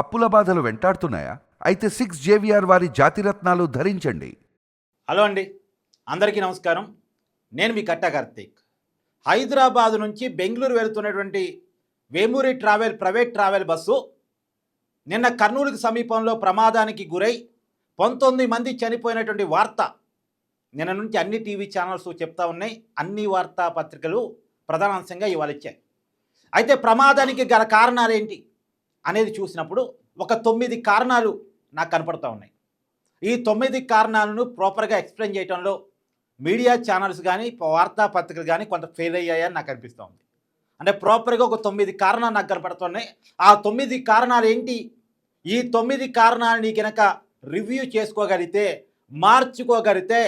అప్పుల బాధలు వెంటాడుతున్నాయా? అయితే సిక్స్ జేవిఆర్ వారి జాతిరత్నాలు ధరించండి. హలో అండి. అందరికీ నమస్కారం. నేను మీ కట్ట కార్తీక్. హైదరాబాద్ నుంచి Bengaluru వెళుతున్నటువంటి Vemuri travel private travel bus నిన్న కర్నూలుకి సమీపంలో ప్రమాదానికి గురై పంతొమ్మిది మంది చనిపోయినటువంటి వార్త నిన్న నుంచి అన్ని టీవీ ఛానల్స్ చెప్తా ఉన్నాయి. అన్ని వార్తా పత్రికలు ప్రధానాంశంగా ఇవాళ ఇచ్చాయి. అయితే ప్రమాదానికి గల కారణాలు ఏంటి? అనేది చూసినప్పుడు ఒక తొమ్మిది కారణాలు నాకు కనపడుతూ ఉన్నాయి. ఈ తొమ్మిది కారణాలను ప్రాపర్గా ఎక్స్ప్లెయిన్ చేయడంలో మీడియా ఛానల్స్ కానీ వార్తాపత్రికలు కానీ కొంత ఫెయిల్ అయ్యాయని నాకు అనిపిస్తూ ఉంది. అంటే ప్రాపర్గా ఒక తొమ్మిది కారణాలు నాకు కనపడుతున్నాయి. ఆ తొమ్మిది కారణాలు ఏంటి? ఈ తొమ్మిది కారణాలని కనుక రివ్యూ చేసుకోగలిగితే మార్చుకోగలిగితే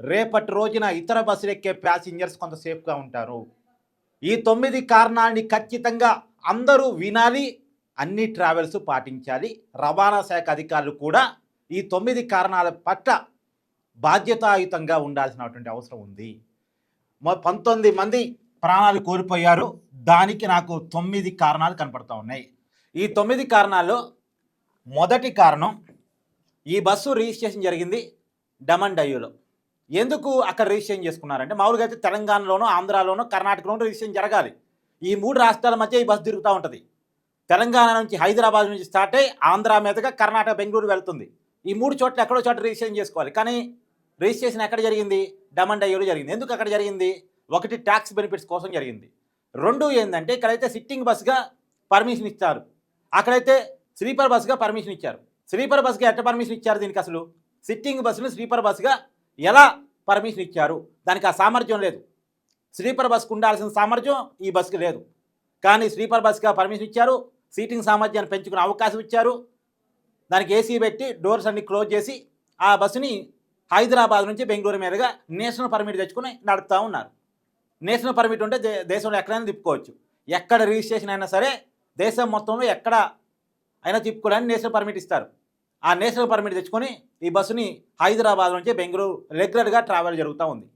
రేపటి రోజున ఇతర బస్సులు ఎక్కే ప్యాసింజర్స్ కొంత సేఫ్గా ఉంటారు. ఈ తొమ్మిది కారణాలని ఖచ్చితంగా అందరూ వినాలి. అన్ని ట్రావెల్స్ పాటించాలి. రవాణా శాఖ అధికారులు కూడా ఈ తొమ్మిది కారణాల పట్ల బాధ్యతాయుతంగా ఉండాల్సినటువంటి అవసరం ఉంది. పంతొమ్మిది మంది ప్రాణాలు కోల్పోయారు. దానికి నాకు తొమ్మిది కారణాలు కనపడుతూ ఉన్నాయి. ఈ తొమ్మిది కారణాల్లో మొదటి కారణం ఈ బస్సు రిజిస్ట్రేషన్ జరిగింది డమన్ డయ్యూలో ఎందుకు అక్కడ రిజిస్ట్రేషన్ చేసుకున్నారంటే మామూలుగా అయితే తెలంగాణలోనూ ఆంధ్రాలోనో కర్ణాటకలోనూ రిజిస్ట్రేషన్ జరగాలి. ఈ మూడు రాష్ట్రాల మధ్య ఈ బస్సు తిరుగుతూ ఉంటుంది. తెలంగాణ నుంచి హైదరాబాద్ నుంచి స్టార్ట్ అయ్యి ఆంధ్ర మీదుగా కర్ణాటక బెంగళూరు వెళ్తుంది. ఈ మూడు చోట్ల ఎక్కడో చోట రిజిస్ట్రేషన్ చేసుకోవాలి. కానీ రిజిస్ట్రేషన్ ఎక్కడ జరిగింది? డమన్ డయ్యూలో జరిగింది. ఎందుకు అక్కడ జరిగింది? ఒకటి ట్యాక్స్ బెనిఫిట్స్ కోసం జరిగింది. రెండు ఏంటంటే ఇక్కడైతే సిట్టింగ్ బస్సుగా పర్మిషన్ ఇచ్చారు. అక్కడైతే స్లీపర్ బస్సుగా పర్మిషన్ ఇచ్చారు. స్లీపర్ బస్గా ఎట్ట పర్మిషన్ ఇచ్చారు దీనికి అసలు? సిట్టింగ్ బస్సును స్లీపర్ బస్సుగా ఎలా పర్మిషన్ ఇచ్చారు? దానికి ఆ సామర్థ్యం లేదు. స్లీపర్ బస్కు ఉండాల్సిన సామర్థ్యం ఈ బస్సుకి లేదు. కానీ స్లీపర్ బస్సుగా పర్మిషన్ ఇచ్చారు. సీటింగ్ సామర్థ్యాన్ని పెంచుకునే అవకాశం ఇచ్చారు. దానికి ఏసీ పెట్టి డోర్స్ అన్ని క్లోజ్ చేసి ఆ బస్సుని హైదరాబాద్ నుంచి బెంగళూరు మీదుగా నేషనల్ పర్మిట్ తెచ్చుకుని నడుపుతూ ఉన్నారు. నేషనల్ పర్మిట్ ఉంటే దే- దేశంలో ఎక్కడైనా తిప్పుకోవచ్చు. ఎక్కడ రిజిస్ట్రేషన్ అయినా సరే దేశం మొత్తంలో ఎక్కడ అయినా తిప్పుకోవడానికి నేషనల్ పర్మిట్ ఇస్తారు. ఆ నేషనల్ పర్మిట్ తెచ్చుకొని ఈ బస్సుని హైదరాబాద్ నుంచి బెంగళూరు రెగ్యులర్గా ట్రావెల్ జరుగుతూ ఉంది.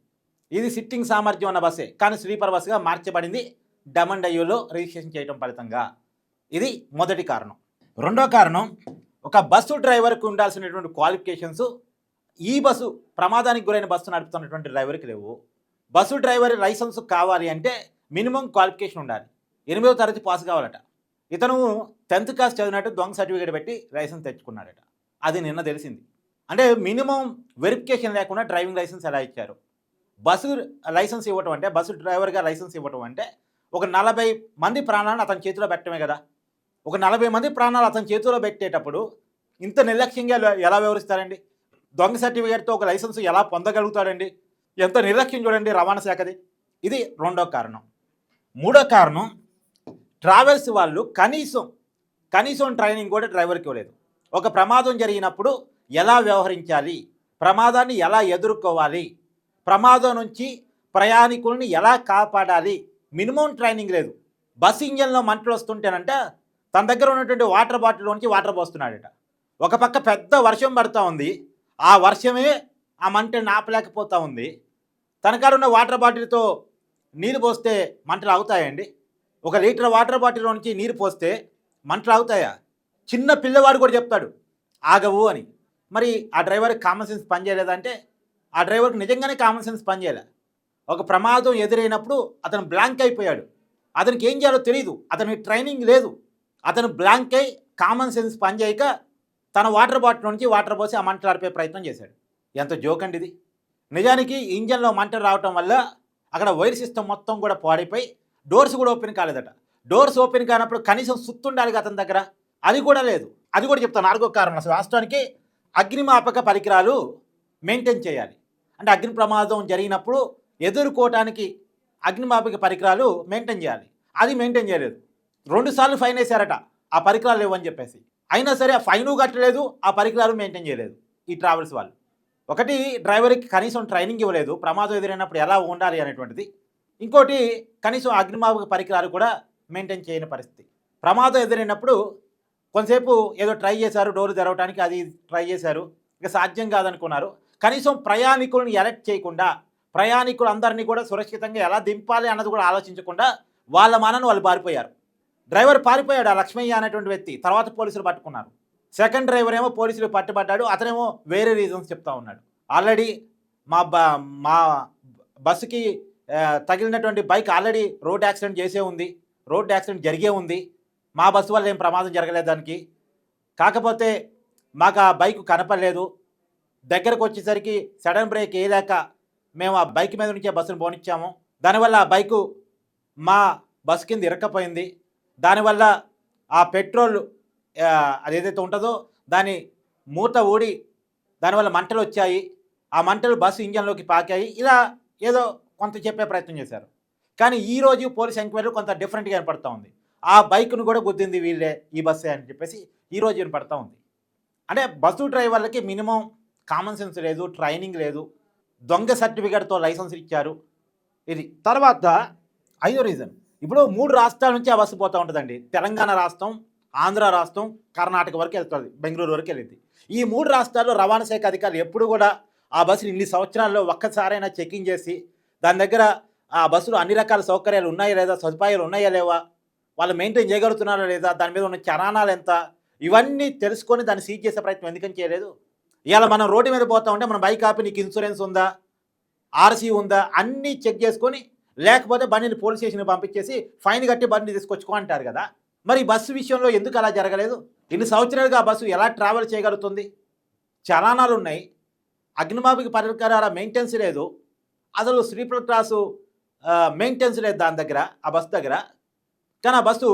ఇది సిట్టింగ్ సామర్థ్యం ఉన్న బస్సే. కానీ స్లీపర్ బస్సుగా మార్చబడింది డమన్ డయ్యూలో రిజిస్ట్రేషన్ చేయడం ఫలితంగా. ఇది మొదటి కారణం. రెండో కారణం ఒక బస్సు డ్రైవర్కి ఉండాల్సినటువంటి క్వాలిఫికేషన్స్ ఈ బస్సు ప్రమాదానికి గురైన బస్సు నడుపుతున్నటువంటి డ్రైవర్కి లేవు. బస్సు డ్రైవర్ లైసెన్స్ కావాలి అంటే మినిమం క్వాలిఫికేషన్ ఉండాలి. ఎనిమిదో తరగతి పాస్ కావాలట. ఇతను టెన్త్ క్లాస్ చదివినట్టు దొంగ సర్టిఫికేట్ పెట్టి లైసెన్స్ తెచ్చుకున్నాడట. అది నిన్న తెలిసింది. అంటే మినిమం వెరిఫికేషన్ లేకుండా డ్రైవింగ్ లైసెన్స్ ఎలా ఇచ్చారు? బస్సు లైసెన్స్ ఇవ్వటం అంటే బస్సు డ్రైవర్గా లైసెన్స్ ఇవ్వటం అంటే ఒక నలభై మంది ప్రాణాలను అతని చేతిలో పెట్టడమే కదా. ఒక నలభై మంది ప్రాణాలు అతని చేతిలో పెట్టేటప్పుడు ఇంత నిర్లక్ష్యంగా ఎలా- వ్యవహరిస్తారండి? దొంగ సర్టిఫికేట్తో ఒక లైసెన్స్ ఎలా పొందగలుగుతాడండి? ఎంత నిర్లక్ష్యం చూడండి రవాణా శాఖది. ఇది రెండో కారణం. మూడో కారణం ట్రావెల్స్ వాళ్ళు కనీసం కనీసం ట్రైనింగ్ కూడా డ్రైవర్కి ఇవ్వలేదు. ఒక ప్రమాదం జరిగినప్పుడు ఎలా వ్యవహరించాలి? ప్రమాదాన్ని ఎలా ఎదుర్కోవాలి? ప్రమాదం నుంచి ప్రయాణికుల్ని ఎలా కాపాడాలి? మినిమం ట్రైనింగ్ లేదు. బస్ ఇంజన్లో మంటలు వస్తుంటేనంటే తన దగ్గర ఉన్నటువంటి వాటర్ బాటిల్ నుంచి వాటర్ పోస్తున్నాడట. ఒక పక్క పెద్ద వర్షం పడుతూ ఉంది. ఆ వర్షమే ఆ మంటను ఆపలేకపోతూ ఉంది. తన కాడ ఉన్న వాటర్ బాటిల్తో నీరు పోస్తే మంటలు అవుతాయండి ఒక లీటర్ వాటర్ బాటిల్ నుంచి నీరు పోస్తే మంటలు అవుతాయా చిన్న పిల్లవాడు కూడా చెప్తాడు ఆగవు అని. మరి ఆ డ్రైవర్కి కామన్ సెన్స్ పనిచేయలేదంటే ఆ డ్రైవర్కి నిజంగానే కామన్ సెన్స్ పనిచేయలే ఒక ప్రమాదం ఎదురైనప్పుడు అతను బ్లాంక్ అయిపోయాడు. అతనికి ఏం చేయాలో తెలియదు అతనికి ట్రైనింగ్ లేదు. అతను బ్లాంక్ అయి కామన్ సెన్స్ పనిచేయక తన వాటర్ బాటిల్ నుంచి వాటర్ పోసి ఆ మంటలు ఆర్పే ప్రయత్నం చేశాడు. ఎంత జోక్ అండి ఇది. నిజానికి ఇంజన్లో మంట రావటం వల్ల అక్కడ వైర్ సిస్టమ్ మొత్తం కూడా పాడైపోయి డోర్స్ కూడా ఓపెన్ కాలేదట. డోర్స్ ఓపెన్ కానప్పుడు కనీసం సుత్తు ఉండాలి అతని దగ్గర. అది కూడా లేదు. అది కూడా చెప్తాను. నాలుగో కారణం. అసలు రాష్ట్రానికి అగ్నిమాపక పరికరాలు మెయింటైన్ చేయాలి. అంటే అగ్ని ప్రమాదం జరిగినప్పుడు ఎదుర్కోవటానికి అగ్నిమాపక పరికరాలు మెయింటైన్ చేయాలి. అది మెయింటైన్ చేయలేదు. రెండుసార్లు ఫైన్ వేశారట. ఆ పరికరాలు లేవని చెప్పేసి. అయినా సరే ఆ ఫైను కట్టలేదు ఆ పరికరాలు మెయింటైన్ చేయలేదు ఈ ట్రావెల్స్ వాళ్ళు. ఒకటి డ్రైవర్కి కనీసం ట్రైనింగ్ ఇవ్వలేదు ప్రమాదం ఎదురైనప్పుడు ఎలా ఉండాలి అనేటువంటిది. ఇంకోటి కనీసం అగ్నిమాపక పరికరాలు కూడా మెయింటైన్ చేయని పరిస్థితి. ప్రమాదం ఎదురైనప్పుడు కొంతసేపు ఏదో ట్రై చేశారు డోర్ తెరవడానికి అది ట్రై చేశారు ఇక సాధ్యం కాదనుకున్నారు. కనీసం ప్రయాణికులను ఎలర్ట్ చేయకుండా ప్రయాణికులందరినీ కూడా సురక్షితంగా ఎలా దింపాలి అన్నది కూడా ఆలోచించకుండా వాళ్ళ మనను వాళ్ళు పారిపోయారు. డ్రైవర్ పారిపోయాడు ఆ లక్ష్మయ్య అనేటువంటి వ్యక్తి. తర్వాత పోలీసులు పట్టుకున్నారు. సెకండ్ డ్రైవర్ ఏమో పోలీసులు పట్టుబడ్డాడు. అతనేమో వేరే రీజన్స్ చెప్తా ఉన్నాడు. ఆల్రెడీ మా బ మా బస్సుకి తగిలినటువంటి బైక్ ఆల్రెడీ రోడ్ యాక్సిడెంట్ చేసే ఉంది. రోడ్ యాక్సిడెంట్ జరిగే ఉంది. మా బస్సు వల్ల ఏం ప్రమాదం జరగలేదు దానికి. కాకపోతే మాకు ఆ బైక్ కనపడలేదు. దగ్గరకు వచ్చేసరికి సడన్ బ్రేక్ వేయలేక మేము ఆ బైక్ మీద నుంచే బస్సును పోనిచ్చాము. దానివల్ల ఆ బైకు మా బస్సు కింద ఇరక్కపోయింది. దానివల్ల ఆ పెట్రోల్ అది అదేదైతే ఉంటుందో దాని మూత ఊడి దానివల్ల మంటలు వచ్చాయి. ఆ మంటలు బస్సు ఇంజన్లోకి పాకాయి. ఇలా ఏదో కొంత చెప్పే ప్రయత్నం చేశారు. కానీ ఈరోజు పోలీస్ ఎంక్వైరీ కొంత డిఫరెంట్గా వినపడతా ఉంది. ఆ బైక్ను కూడా గుద్దింది వీళ్ళే ఈ బస్సే అని చెప్పేసి ఈ వినపడతా ఉంది. అంటే బస్సు డ్రైవర్లకి మినిమం కామన్ సెన్స్ లేదు ట్రైనింగ్ లేదు. దొంగ సర్టిఫికేట్తో లైసెన్స్ ఇచ్చారు. ఇది తర్వాత ఐదో రీజన్. ఇప్పుడు మూడు రాష్ట్రాల నుంచి ఆ బస్సు పోతూ ఉంటుందండి. తెలంగాణ రాష్ట్రం ఆంధ్ర రాష్ట్రం కర్ణాటక వరకు వెళ్తుంది బెంగళూరు వరకు వెళ్ళింది. ఈ మూడు రాష్ట్రాల్లో రవాణా శాఖ అధికారులు ఎప్పుడు కూడా ఆ బస్సులు ఇన్ని సంవత్సరాల్లో ఒక్కసారైనా చెకింగ్ చేసి దాని దగ్గర ఆ బస్సులో అన్ని రకాల సౌకర్యాలు ఉన్నాయా లేదా సదుపాయాలు ఉన్నాయా లేవా వాళ్ళు మెయింటైన్ చేయగలుగుతున్నారా లేదా దాని మీద ఉన్న చరాణాలు ఎంత ఇవన్నీ తెలుసుకొని దాన్ని సీజ్ చేసే ప్రయత్నం ఎందుకని చేయలేదు? ఇవాళ మనం రోడ్డు మీద పోతా ఉంటే మన బైక్ ఆపి నీకు ఇన్సూరెన్స్ ఉందా ఆర్సీ ఉందా అన్నీ చెక్ చేసుకొని లేకపోతే బండిని పోలీస్ స్టేషన్కి పంపించేసి ఫైన్ కట్టి బండిని తీసుకొచ్చుకో అంటారు కదా. మరి బస్సు విషయంలో ఎందుకు అలా జరగలేదు? ఇన్ని సంవత్సరాలుగా ఆ బస్సు ఎలా ట్రావెల్ చేయగలుగుతుంది? చలానాలు ఉన్నాయి. అగ్నిమాపిక పరికరాల మెయింటెన్స్ లేదు. అసలు స్లీపర్ క్లాసు మెయింటెన్స్ లేదు దాని దగ్గర ఆ బస్సు దగ్గర. కానీ ఆ బస్సు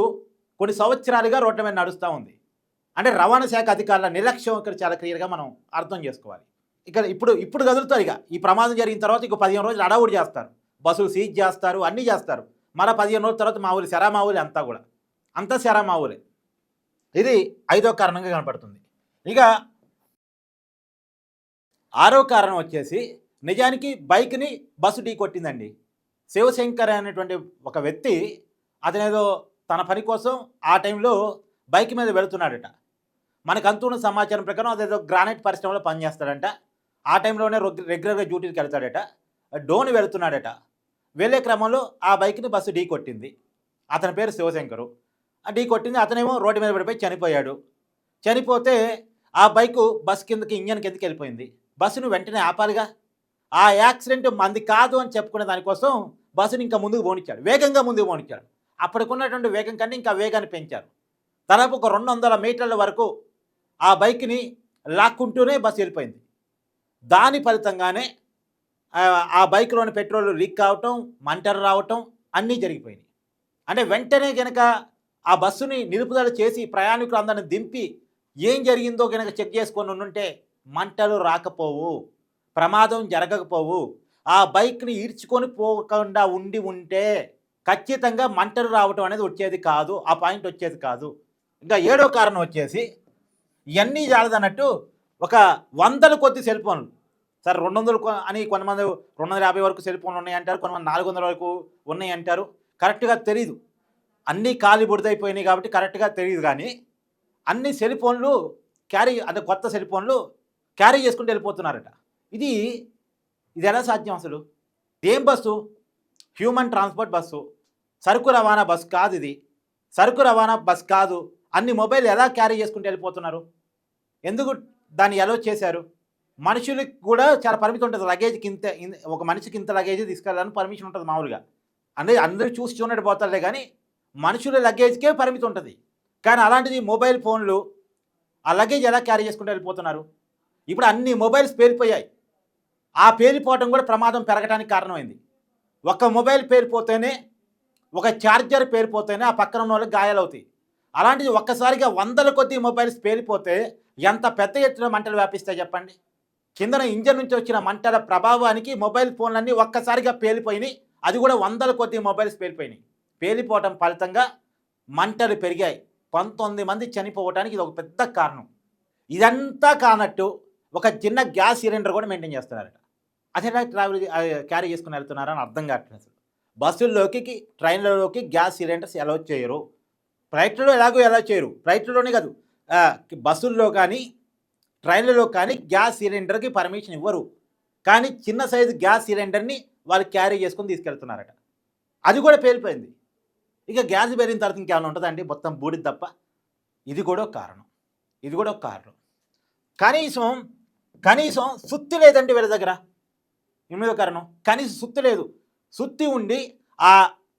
కొన్ని సంవత్సరాలుగా రోడ్ల మీద నడుస్తూ ఉంది. అంటే రవాణా శాఖ అధికారుల నిర్లక్ష్యం ఇక్కడ చాలా క్లియర్గా మనం అర్థం చేసుకోవాలి. ఇక్కడ ఇప్పుడు ఇప్పుడు కదులుతారు ఇక. ఈ ప్రమాదం జరిగిన తర్వాత ఇక పదిహేను రోజులు అడావుడు చేస్తారు. బస్సులు సీజ్ చేస్తారు అన్నీ చేస్తారు. మరో పదిహేను రోజుల తర్వాత మా ఊరి శరా మా ఊరి అంతా కూడా. అంతా శరా మా ఊరే ఇది ఐదో కారణంగా కనపడుతుంది. ఇక ఆరో కారణం వచ్చేసి నిజానికి బైక్ని బస్సు ఢీ కొట్టిందండి. శివశంకర్ అనేటువంటి ఒక వ్యక్తి అతనేదో తన పని కోసం ఆ టైంలో బైక్ మీద వెళుతున్నాడట. మనకు అంతున్న సమాచారం ప్రకారం అదేదో గ్రానైట్ పరిశ్రమలో పనిచేస్తాడంట. ఆ టైంలోనే రెగ్యులర్గా డ్యూటీకి వెళ్తాడట. డోని వెళుతున్నాడట. వెళ్ళే క్రమంలో ఆ బైక్ని బస్సు ఢీ కొట్టింది. అతని పేరు శివశంకరు. ఆ ఢీ కొట్టింది అతనేమో రోడ్డు మీద పడిపోయి చనిపోయాడు. చనిపోతే ఆ బైకు బస్ కిందకి ఇంజన్ కిందకి వెళ్ళిపోయింది. బస్సును వెంటనే ఆపాలిగా. ఆ యాక్సిడెంట్ మంది కాదు అని చెప్పుకునే దానికోసం బస్సుని ఇంకా ముందుకు పోనిచ్చాడు. వేగంగా ముందుకు పోనిచ్చాడు. అప్పటికున్నటువంటి వేగం కంటే ఇంకా వేగాన్ని పెంచారు. దాదాపు ఒక రెండు వందల మీటర్ల వరకు ఆ బైక్ని లాక్కుంటూనే బస్సు వెళ్ళిపోయింది. దాని ఫలితంగానే ఆ, బైక్లోని పెట్రోల్ లీక్ కావటం మంటలు రావటం అన్నీ జరిగిపోయినాయి. అంటే వెంటనే కనుక ఆ బస్సుని నిలుపుదల చేసి ప్రయాణికులు అందరిని దింపి ఏం జరిగిందో కనుక చెక్ చేసుకొని ఉంటే మంటలు రాకపోవు ప్రమాదం జరగకపోవు. ఆ బైక్ని ఈడ్చుకొని పోకుండా ఉండి ఉంటే ఖచ్చితంగా మంటలు రావటం అనేది వచ్చేది కాదు ఆ పాయింట్ వచ్చేది కాదు. ఇంకా ఏడో కారణం వచ్చేసి ఇవన్నీ జాలదన్నట్టు ఒక వందల కొద్ది సెల్ ఫోన్లు సార్ రెండు వందలు అని కొంతమంది రెండు వందల యాభై వరకు సెల్ ఫోన్లు ఉన్నాయి అంటారు కొంతమంది నాలుగు వందల వరకు ఉన్నాయి అంటారు కరెక్ట్గా తెలియదు అన్నీ ఖాళీ బుడిదైపోయినాయి కాబట్టి కరెక్ట్గా తెలియదు కానీ అన్ని సెల్ ఫోన్లు క్యారీ అంటే కొత్త సెల్ ఫోన్లు క్యారీ చేసుకుంటూ వెళ్ళిపోతున్నారట. ఇది ఇది ఎలా సాధ్యం అసలు? ఏం బస్సు? Human transport bus. సరుకు రవాణా బస్ కాదు ఇది. సరుకు రవాణా బస్ కాదు. అన్ని మొబైల్ ఎలా క్యారీ చేసుకుంటూ వెళ్ళిపోతున్నారు? ఎందుకు దాన్ని ఎలా చేశారు? మనుషులకు కూడా చాలా పరిమితి ఉంటుంది. లగేజ్కి ఇంత ఒక మనిషికి ఇంత లగేజ్ తీసుకెళ్ళాలని పర్మిషన్ ఉంటుంది మామూలుగా. అంటే అందరూ చూసి చూడట్టు పోతారులే కానీ మనుషుల లగేజ్కే పరిమితి ఉంటుంది. కానీ అలాంటిది మొబైల్ ఫోన్లు ఆ లగేజ్ ఎలా క్యారీ చేసుకుంటూ వెళ్ళిపోతున్నారు? ఇప్పుడు అన్ని మొబైల్స్ పేలిపోయాయి. ఆ పేలిపోవటం కూడా ప్రమాదం పెరగడానికి కారణమైంది. ఒక మొబైల్ పేలిపోతేనే ఒక ఛార్జర్ పేలిపోతేనే ఆ పక్కన ఉన్న వాళ్ళకి గాయాలవుతాయి. అలాంటిది ఒక్కసారిగా వందల కొద్ది మొబైల్స్ పేలిపోతే ఎంత పెద్ద ఎత్తున మంటలు వ్యాపిస్తాయి చెప్పండి? కిందన ఇంజన్ నుంచి వచ్చిన మంటల ప్రభావానికి మొబైల్ ఫోన్లన్నీ ఒక్కసారిగా పేలిపోయినాయి. అది కూడా వందల కొద్ది మొబైల్స్ పేలిపోయినాయి. పేలిపోవటం ఫలితంగా మంటలు పెరిగాయి. పంతొమ్మిది మంది చనిపోవటానికి ఇది ఒక పెద్ద కారణం. ఇదంతా కానట్టు ఒక చిన్న గ్యాస్ సిలిండర్ కూడా మెయింటైన్ చేస్తున్నారట. అదే ట్రావెల్ క్యారీ చేసుకుని వెళ్తున్నారని అర్థం కావట్లేదు అసలు. బస్సుల్లోకి ట్రైన్లలోకి గ్యాస్ సిలిండర్స్ ఎలా చేయరు? ఫ్లైట్లలో ఎలాగో ఎలా చేయరు? ఫ్లైట్లలోనే కాదు. బస్సుల్లో కానీ ట్రైన్లలో కానీ గ్యాస్ సిలిండర్కి పర్మిషన్ ఇవ్వరు. కానీ చిన్న సైజు గ్యాస్ సిలిండర్ని వాళ్ళు క్యారీ చేసుకొని తీసుకెళ్తున్నారట. అది కూడా పేలిపోయింది. ఇక గ్యాస్ పెరిగిన తర్వాత ఇంకేమైనా ఉంటుందండి మొత్తం బూడిద తప్ప. ఇది కూడా ఒక కారణం. ఇది కూడా ఒక కారణం. కనీసం కనీసం సుత్తి లేదండి వీళ్ళ దగ్గర. ఎనిమిదో కారణం. కనీసం సుత్తి లేదు. సుత్తి ఉండి ఆ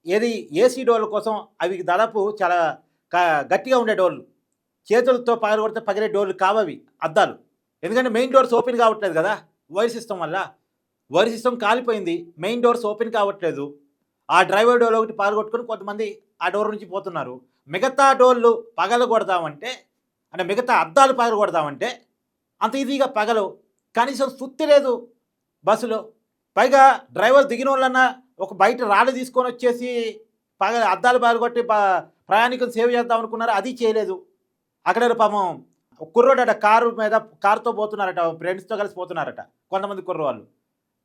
ఏది ఏసీ డోర్ల కోసం అవి దాదాపు చాలా గట్టిగా ఉండే డోర్లు. చేతులతో పగలగొడితే పగిలే డోర్లు కావవి అద్దాలు. ఎందుకంటే మెయిన్ డోర్స్ ఓపెన్ కావట్లేదు కదా వైర్ సిస్టమ్ వల్ల. వైర్ సిస్టమ్ కాలిపోయింది మెయిన్ డోర్స్ ఓపెన్ కావట్లేదు. ఆ డ్రైవర్ డోర్ ఒకటి పగలగొట్టుకొని కొంతమంది ఆ డోర్ నుంచి పోతున్నారు. మిగతా డోర్లు పగలు కొడతామంటే అంటే మిగతా అద్దాలు పగల అంత ఈజీగా పగలు. కనీసం సుత్తి లేదు బస్సులో. పైగా డ్రైవర్ దిగిన వాళ్ళన్నా ఒక బయట రాళ్ళు తీసుకొని వచ్చేసి పగ అద్దాలు పగలగొట్టి ప్రయాణికులు సేవ్ చేద్దాం అనుకున్నారు అది చేయలేదు. అక్కడ పాపం. కుర్రోడట కారు మీద కారుతో పోతున్నారట ఫ్రెండ్స్తో కలిసి పోతున్నారట కొంతమంది కుర్రవాళ్ళు.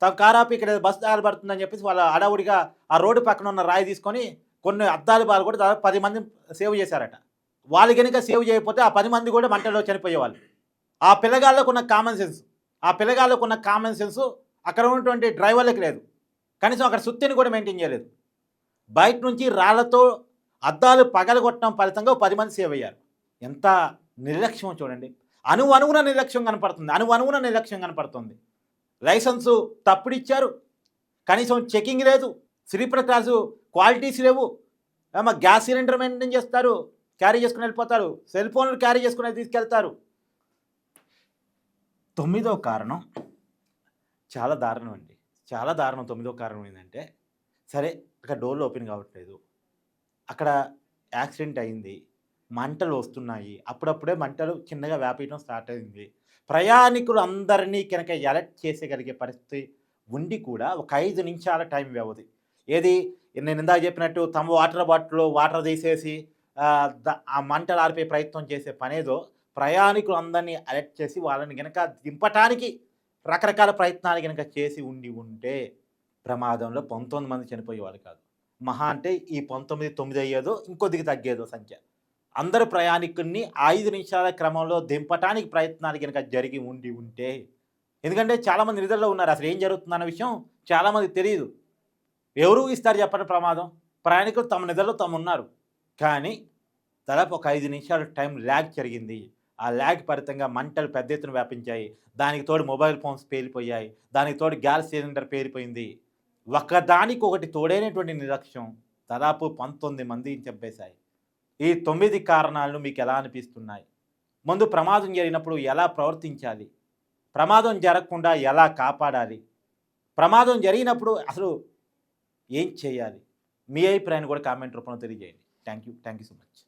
తమ కారు ఆపి ఇక్కడ బస్ దారి పడుతుందని చెప్పేసి వాళ్ళ అడవుడిగా ఆ రోడ్డు పక్కన ఉన్న రాయి తీసుకొని కొన్ని అద్దాలు బాలు కూడా దాదాపు పది మంది సేవ్ చేశారట. వాళ్ళు కనుక సేవ్ చేయకపోతే ఆ పది మంది కూడా మంటలో చనిపోయేవాళ్ళు. ఆ పిల్లగాళ్ళకు ఉన్న కామన్ సెన్స్ ఆ పిల్లగాళ్ళకు ఉన్న కామన్ సెన్స్ అక్కడ ఉన్నటువంటి డ్రైవర్లకు లేదు. కనీసం అక్కడ సుత్తిని కూడా మెయింటైన్ చేయలేదు. బయట నుంచి రాళ్ళతో అద్దాలు పగలగొట్టడం ఫలితంగా పది మంది సేవ్ అయ్యారు. ఎంత నిర్లక్ష్యం చూడండి. అణు అణువున నిర్లక్ష్యం కనపడుతుంది. అణు అణువున నిర్లక్ష్యం కనపడుతుంది. లైసెన్సు తప్పుడు ఇచ్చారు కనీసం చెకింగ్ లేదు. శ్రీప్రకాశ్ క్వాలిటీస్ లేవు. ఏమో గ్యాస్ సిలిండర్ మెయింటైన్ చేస్తారు. క్యారీ చేసుకుని వెళ్ళిపోతారు. సెల్ ఫోన్లు క్యారీ చేసుకుని తీసుకెళ్తారు. తొమ్మిదో కారణం చాలా దారుణం అండి చాలా దారుణం తొమ్మిదో కారణం ఏంటంటే సరే అక్కడ డోర్లు ఓపెన్ కావట్లేదు. అక్కడ యాక్సిడెంట్ అయింది. మంటలు వస్తున్నాయి అప్పుడప్పుడే మంటలు చిన్నగా వ్యాపించడం స్టార్ట్ అయింది. ప్రయాణికులు అందరినీ కనుక ఎలర్ట్ చేసేయగలిగే పరిస్థితి ఉండి కూడా ఒక ఐదు నిమిషాల టైం వ్యవధి. ఏది? నేను ఇందాక చెప్పినట్టు తమ వాటర్ బాటిల్లో వాటర్ తీసేసి ఆ, ఆ మంటలు ఆర్పే ప్రయత్నం చేసే పనేదో ప్రయాణికులు అందరినీ అలర్ట్ చేసి వాళ్ళని కనుక దింపటానికి రకరకాల ప్రయత్నాలు కనుక చేసి ఉండి ఉంటే ప్రమాదంలో పంతొమ్మిది మంది చనిపోయేవాళ్ళు కాదు. మహా అంటే ఈ పంతొమ్మిది తొమ్మిది అయ్యేదో ఇంకొద్దిగా తగ్గేదో సంఖ్య. అందరు ప్రయాణికుల్ని ఐదు నిమిషాల క్రమంలో దింపటానికి ప్రయత్నాలు కనుక జరిగి ఉండి ఉంటే ఎందుకంటే చాలామంది నిధుల్లో ఉన్నారు. అసలు ఏం జరుగుతుందన్న విషయం చాలామంది తెలియదు ఎవరు ఇస్తారు చెప్పండి ప్రమాదం? ప్రయాణికులు తమ నిధుల్లో తమ ఉన్నారు. కానీ దాదాపు ఒక ఐదు నిమిషాలు టైం ల్యాగ్ జరిగింది. ఆ ల్యాగ్ ఫలితంగా మంటలు పెద్ద ఎత్తున వ్యాపించాయి. దానికి తోడు మొబైల్ ఫోన్స్ పేలిపోయాయి. దానికి తోడు గ్యాస్ సిలిండర్ పేలిపోయింది. ఒకదానికి ఒకటి తోడైనటువంటి నిర్లక్ష్యం దాదాపు పంతొమ్మిది మంది చంపేశాయి. ఈ తొమ్మిది కారణాలను మీకు ఎలా అనిపిస్తున్నాయి? ముందు ప్రమాదం జరిగినప్పుడు ఎలా ప్రవర్తించాలి? ప్రమాదం జరగకుండా ఎలా కాపాడాలి? ప్రమాదం జరిగినప్పుడు అసలు ఏం చేయాలి? మీ అభిప్రాయాన్ని కూడా కామెంట్ రూపంలో తెలియజేయండి. Thank you thank you so much.